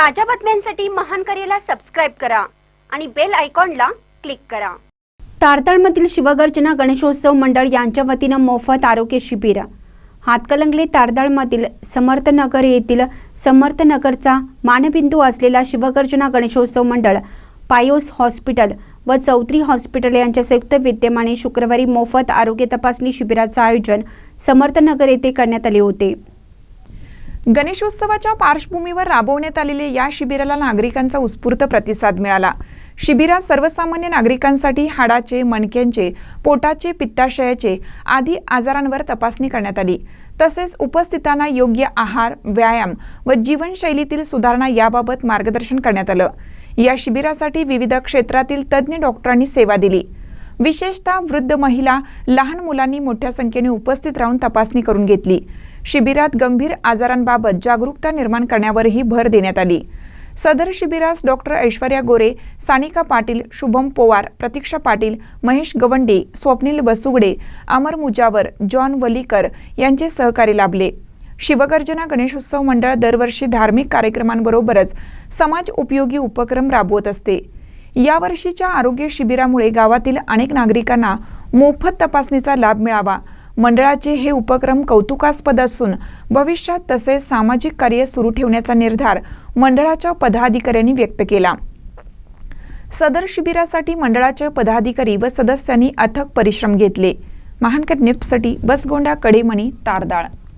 ताज्या बातम्यांसाठी महान करेला सबस्क्राईब करा आणि बेल आयकॉनला क्लिक करा. तारताळमधील शिवगर्जना गणेशोत्सव मंडळ यांच्या वतीनं मोफत आरोग्य शिबिर. हातकलंगले तारदाळमधील समर्थनगर येथील समर्थनगरचा मानबिंदू असलेला शिवगर्जना गणेशोत्सव मंडळ पायोस हॉस्पिटल व चौधरी हॉस्पिटल यांच्या संयुक्त विद्यमाने शुक्रवारी मोफत आरोग्य तपासणी शिबिराचं आयोजन समर्थनगर येथे करण्यात आले होते. गणेशोत्सवाच्या पार्श्वभूमीवर राबवण्यात आलेल्या या शिबिराला नागरिकांचा उत्स्फूर्त प्रतिसाद मिळाला. शिबिरात सर्वसामान्य नागरिकांसाठी हाडाचे मणक्यांचे पोटाचे पित्ताशयाचे आदी आजारांवर तपासणी करण्यात आली. तसेच उपस्थितांना योग्य आहार व्यायाम व जीवनशैलीतील सुधारणा याबाबत मार्गदर्शन करण्यात आलं. या शिबिरासाठी विविध क्षेत्रातील तज्ज्ञ डॉक्टरांनी सेवा दिली. विशेषतः वृद्ध महिला लहान मुलांनी मोठ्या संख्येने उपस्थित राहून तपासणी करून घेतली. शिबिरात गंभीर आजारांबाबत जागरूकता निर्माण करण्यावरही भर देण्यात आली. सदर शिबिरास डॉक्टर ऐश्वर्या गोरे सानिका पाटील शुभम पोवार प्रतीक्षा पाटील महेश गवंडे स्वप्नील बसुगडे अमर मुजावर जॉन वलीकर यांचे सहकारी लाभले. शिवगर्जना गणेशोत्सव मंडळ दरवर्षी धार्मिक कार्यक्रमांबरोबरच समाज उपयोगी उपक्रम राबवत असते. यावर्षीच्या आरोग्य शिबिरामुळे गावातील अनेक नागरिकांना मोफत तपासणीचा लाभ मिळावा. मंडळाचे हे उपक्रम कौतुकास्पद असून भविष्यात तसेच सामाजिक कार्य सुरू ठेवण्याचा निर्धार मंडळाच्या पदाधिकाऱ्यांनी व्यक्त केला. सदर शिबिरासाठी मंडळाचे पदाधिकारी व सदस्यांनी अथक परिश्रम घेतले. महानकर निप्ससाठी बसगोंडा कडेमणी तारदाळ.